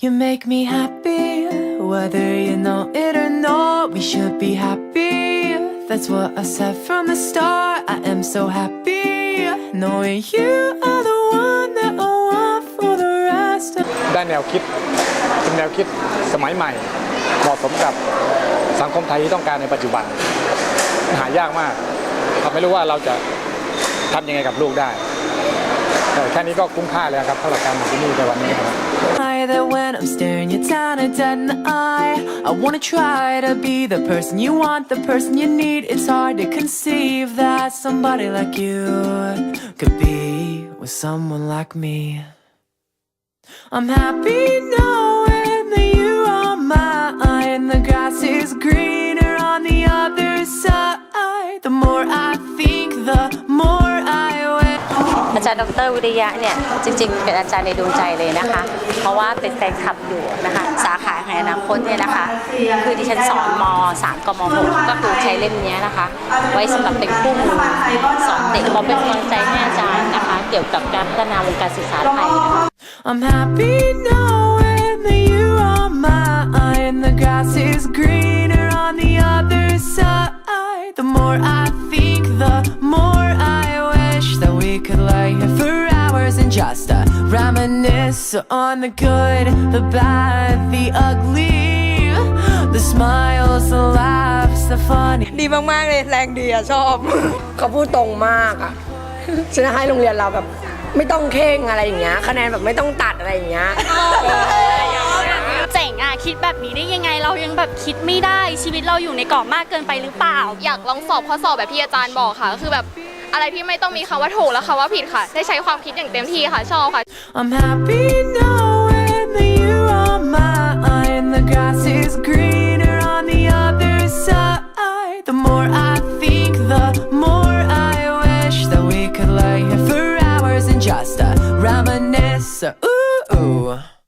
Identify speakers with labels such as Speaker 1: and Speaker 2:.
Speaker 1: You make me happy, whether you know it or not. We should be happy. That's what I said from the start. I am so happy knowing you are the one that I want for the rest of.
Speaker 2: ได้แนวคิด เป็นแนวคิดสมัยใหม่ เหมาะสมกับสังคมไทยที่ต้องการในปัจจุบัน หายากมากเราไม่รู้ว่าเราจะทำยังไงกับลูกได้แค่นี้ก็คุ้มค่าเลยครับสำหรับการมาที่นี่ในวันนี้ครับ
Speaker 1: Eye that when I'm staring you down and dead in the eye, I wanna try to be the person you want, the person you need. It's hard to conceive that somebody like you could be with someone like me. I'm happy now.
Speaker 3: อาจารย์ดรวิริยะเนี่ยจริง ๆ เป็นอาจารย์ในดวงใจเลยนะคะ เพราะว่าเป็นแฟนคลับอยู่นะคะสาขาแห่งอนาคตเนี่ยนะคะ คือดิฉันสอนม 3กม6ก็คือใช้เล่มเนี้ยนะคะ ไว้สำหรับเป็นคู่มือสอนเด็กขอเป็นกำลังใจให้อาจารย์นะคะ เกี่ยวกับการพัฒนาวงการศึกษาไทย
Speaker 1: I'm happy knowing that you are mine. The grass is green we could lay here for hours and just uh, reminisce on the good, the bad, the ugly, the smiles, the laughs, the funny.
Speaker 4: ดีมาก ๆ เลยแรงดีอะชอบ เขาพูดตรงมากอะฉันให้โรงเรียนเราแบบ ไม่ต้องเข่งอะไรอย่างเงี้ย คะแนนแบบไม่ต้องตัดอะไรอย่างเงี้ย
Speaker 5: เจ๋งอะ คิดแบบนี้ได้ยังไงเรายังแบบคิดไม่ได้ชีวิตเราอยู่ในกรอบมากเกินไปหรือเปล่า
Speaker 6: อยากลองสอบข้อสอบแบบที่อาจารย์บอกค่ะก็คือแบบ อะไรที่ไม่ต้องมีคำว่าถูกและคำว่าผิดค่ะ ได้ใช้ความคิดอย่างเต็มที่ค่ะ ชอบค่ะ
Speaker 1: I'm happy knowing that you are mine The grass is greener on the other side The more I think, the more I wish That we could lay here for hours and just uh, reminisce Ooh, ooh.